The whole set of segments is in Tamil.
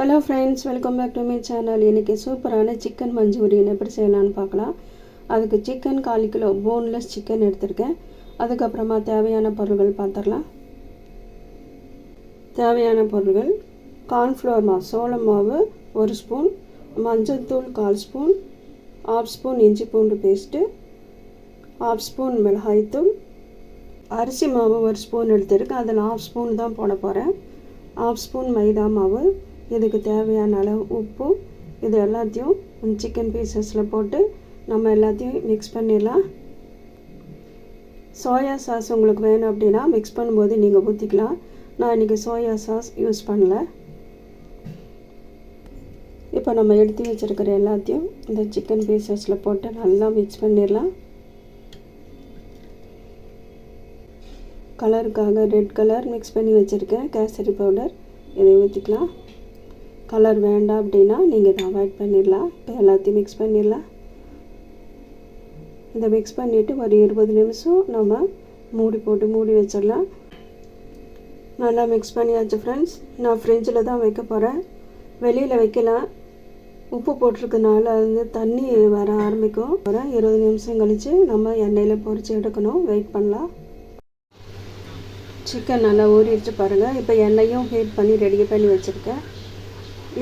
Hello friends welcome back to my channel இன்றைக்கி சூப்பரான சிக்கன் மஞ்சூரியன் எப்படி செய்யலான்னு பார்க்கலாம். அதுக்கு சிக்கன் கால் கிலோ போன்லெஸ் சிக்கன் எடுத்திருக்கேன். அதுக்கப்புறமா தேவையான பொருட்கள் பார்த்துடலாம். தேவையான பொருட்கள் கார்ன்ஃப்ளவர் மாவு சோளம் மாவு ஒரு ஸ்பூன் மஞ்சள் தூள் கால் ஸ்பூன் ஆஃப் ஸ்பூன் இஞ்சி பூண்டு பேஸ்ட்டு ஆஃப் ஸ்பூன் மிளகாய்த்தூள் அரிசி மாவு ஒரு ஸ்பூன் எடுத்துருக்கேன். அதில் ஆஃப் ஸ்பூன் தான் போட போகிறேன் ஆஃப் ஸ்பூன் மைதா மாவு இதுக்கு தேவையான அளவு உப்பு இது எல்லாத்தையும் சிக்கன் பீசஸில் போட்டு நம்ம எல்லாத்தையும் மிக்ஸ் பண்ணிடலாம். சோயா சாஸ் உங்களுக்கு வேணும் அப்படின்னா மிக்ஸ் பண்ணும்போது நீங்கள் ஊற்றிக்கலாம் நான் இன்றைக்கி சோயா சாஸ் யூஸ் பண்ணல. இப்போ நம்ம எடுத்து வச்சுருக்கிற எல்லாத்தையும் இந்த சிக்கன் பீசஸில் போட்டு நல்லா மிக்ஸ் பண்ணிடலாம். கலருக்காக ரெட் கலர் மிக்ஸ் பண்ணி வச்சுருக்கேன். கேசரி பவுடர் இதை ஊற்றிக்கலாம் கலர் வேண்டாம் அப்படின்னா நீங்கள் இதை அவாய்ட் பண்ணிடலாம். இப்போ எல்லாத்தையும் மிக்ஸ் பண்ணிடலாம். இதை மிக்ஸ் பண்ணிவிட்டு ஒரு இருபது நிமிஷம் நம்ம மூடி போட்டு மூடி வச்சிடலாம். நல்லா மிக்ஸ் பண்ணியாச்சு ஃப்ரெண்ட்ஸ் நான் ஃப்ரிட்ஜில் தான் வைக்க போகிறேன் வெளியில் வைக்கலாம். உப்பு போட்டிருக்கனால வந்து தண்ணி வர ஆரம்பிக்கும். வர இருபது நிமிஷம் கழித்து நம்ம எண்ணெயில் பொறிச்சு எடுக்கணும். வெயிட் பண்ணலாம். சிக்கன் நல்லா ஊறிடுச்சு பாருங்கள் இப்போ எண்ணெயும் ஹீட் பண்ணி ரெடி பண்ணி வச்சுருக்கேன்.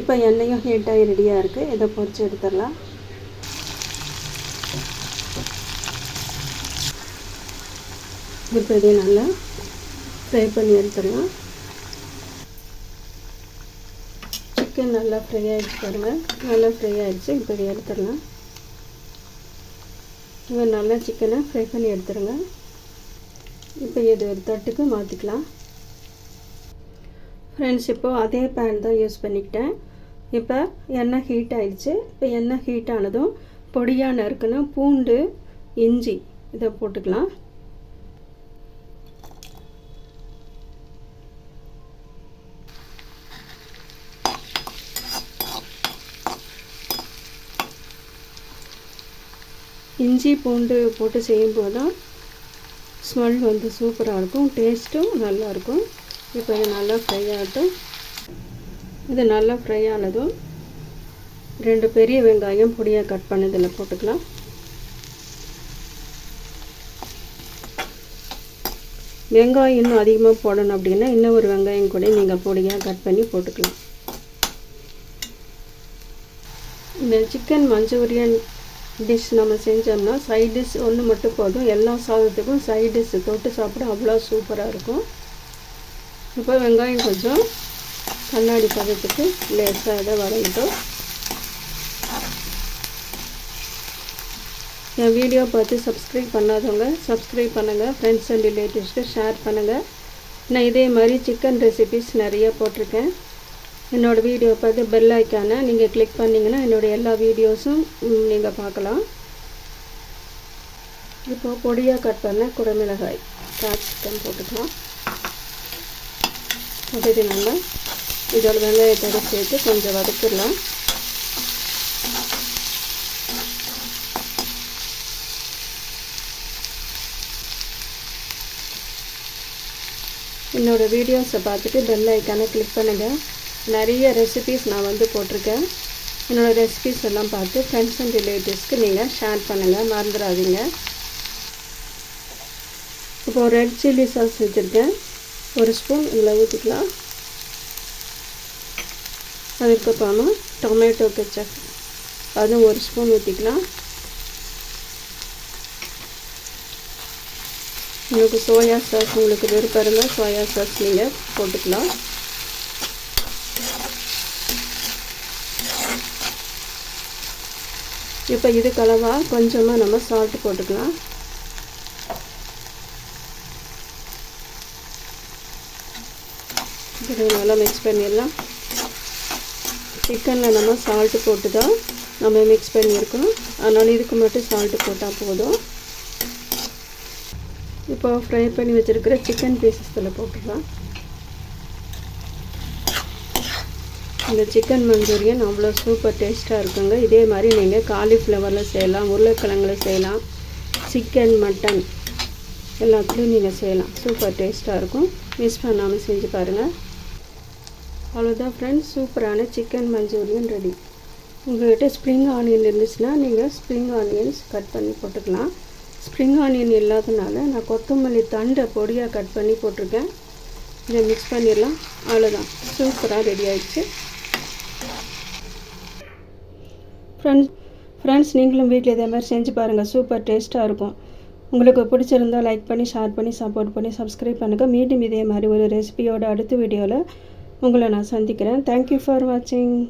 இப்போ எண்ணெயும் ஹீட்டாகி ரெடியாக இருக்குது இதை பொறிச்சு எடுத்துடலாம். இப்போ இதே நல்லா ஃப்ரை பண்ணி எடுத்துடலாம். சிக்கன் நல்லா ஃப்ரை ஆகிடுச்சு பாருங்கள் நல்லா ஃப்ரை ஆகிடுச்சு இப்போ இதை எடுத்துடலாம். இங்கே நல்லா சிக்கனை ஃப்ரை பண்ணி எடுத்துருங்க இப்போ இது ஒரு தட்டுக்கு மாற்றிக்கலாம் ஃப்ரெண்ட்ஸ் இப்போது அதே பேன் தான் யூஸ் பண்ணிக்கிட்டேன். இப்போ எண்ணெய் ஹீட் ஆயிடுச்சு. இப்போ எண்ணெய் ஹீட் ஆனதும் பொடியாக நறுக்கணும் பூண்டு இஞ்சி இதை போட்டுக்கலாம். இஞ்சி பூண்டு போட்டு செய்யும்போது தான் ஸ்மெல் வந்து சூப்பராக இருக்கும் டேஸ்ட்டும் நல்லாயிருக்கும் இப்போ இது நல்லா ஃப்ரை ஆகட்டும். இது நல்லா ஃப்ரை ஆனதும் ரெண்டு பெரிய வெங்காயம் பொடியாக கட் பண்ணதில் போட்டுக்கலாம். வெங்காயம் இன்னும் அதிகமாக போடணும் அப்படின்னா இன்னும் ஒரு வெங்காயம் கூட நீங்கள் பொடியாக கட் பண்ணி போட்டுக்கலாம். இந்த சிக்கன் மஞ்சூரியன் டிஷ் நம்ம செஞ்சோம்னா சைட் டிஷ் ஒன்று மட்டும் போதும். எல்லா சாதத்துக்கும் சைட் டிஷ் தொட்டு சாப்பிட அவ்வளோ சூப்பராக இருக்கும். இப்போ வெங்காயம் கொஞ்சம் கண்ணாடி பதத்துக்கு லேசாக இதை வரையிட்டோம் என் வீடியோ பார்த்து சப்ஸ்கிரைப் பண்ணாதவங்க சப்ஸ்கிரைப் பண்ணுங்கள் ஃப்ரெண்ட்ஸ் அண்ட் ரிலேட்டிவ்ஸ்க்கு ஷேர் பண்ணுங்கள் நான் இதே மாதிரி சிக்கன் ரெசிபிஸ் நிறைய போட்டிருக்கேன். என்னோடய வீடியோ பார்த்து பெல் ஐக்கானை நீங்கள் கிளிக் பண்ணிங்கன்னா என்னோடய எல்லா வீடியோஸும் நீங்கள் பார்க்கலாம். இப்போது பொடியாக கட் பண்ண குடமிளகாய். கேப்சிகம் போட்டுக்கலாம். இது நம்ம இதோட வெங்காயத்தோட சேர்த்து கொஞ்சம் வதக்கிடலாம். என்னோடய வீடியோஸை பார்த்துட்டு பெல் ஐக்கானை கிளிக் பண்ணுங்கள் நிறைய ரெசிபீஸ் நான் வந்து போட்டிருக்கேன். என்னோடய ரெசிபீஸ் எல்லாம் பார்த்து ஃப்ரெண்ட்ஸ் அண்ட் ரிலேட்டிவ்ஸ்க்கு நீங்கள் ஷேர் பண்ணுங்கள் மறந்துடாதீங்க. இப்போது ரெட் சில்லி சாஸ் வச்சுருக்கேன். ஒரு ஸ்பூன் இதில் ஊற்றிக்கலாம். அதுக்கப்புறமா டொமேட்டோ கெச்சப். அதுவும் ஒரு ஸ்பூன் ஊற்றிக்கலாம். உங்களுக்கு சோயா சாஸ் உங்களுக்கு விருப்பம் இருந்தால் சோயா சாஸ் நீங்கள் போட்டுக்கலாம். இப்போ இது கலவாக கொஞ்சமாக நம்ம சால்ட்டு போட்டுக்கலாம். இதை நல்லா மிக்ஸ் பண்ணிடலாம். சிக்கனில் நம்ம சால்ட்டு போட்டு தான் நம்ம மிக்ஸ் பண்ணியிருக்கோம் அதனால் இதுக்கு மட்டும் சால்ட்டு போட்டால் போதும். இப்போ ஃப்ரை பண்ணி வச்சுருக்கிற சிக்கன் பீசஸில் போட்டுடலாம் இந்த சிக்கன் மஞ்சூரியன் அவ்வளோ சூப்பர் டேஸ்ட்டாக இருக்குங்க. இதே மாதிரி நீங்கள் காலிஃப்ளவரில் செய்யலாம் உருளைக்கிழங்குல செய்யலாம் சிக்கன் மட்டன் எல்லாத்துலேயும் நீங்கள் செய்யலாம். சூப்பர் டேஸ்ட்டாக இருக்கும். மிஸ் பண்ணாமல் செஞ்சு பாருங்கள் அவ்வளோதான் ஃப்ரெண்ட்ஸ் சூப்பரான சிக்கன் மஞ்சூரியன் ரெடி உங்கள்கிட்ட ஸ்ப்ரிங் ஆனியன் இருந்துச்சுன்னா நீங்கள் ஸ்ப்ரிங் ஆனியன்ஸ் கட் பண்ணி போட்டுக்கலாம். ஸ்ப்ரிங் ஆனியன் இல்லாதனால நான் கொத்தமல்லி தண்டை பொடியாக கட் பண்ணி போட்டிருக்கேன். இதை மிக்ஸ் பண்ணிடலாம். அவ்வளோதான் சூப்பராக ரெடி ஆயிடுச்சு. ஃப்ரெண்ட்ஸ் ஃப்ரெண்ட்ஸ் நீங்களும் வீட்டில் இதே மாதிரி செஞ்சு பாருங்கள் சூப்பர் டேஸ்ட்டாக இருக்கும். உங்களுக்கு பிடிச்சிருந்தா லைக் பண்ணி ஷேர் பண்ணி சப்போர்ட் பண்ணி சப்ஸ்கிரைப் பண்ணுங்கள் மீண்டும் இதே மாதிரி ஒரு ரெசிபியோட அடுத்த வீடியோவில் உங்களை நான் சந்திக்கிறேன். தேங்க்யூ ஃபார் வாட்சிங்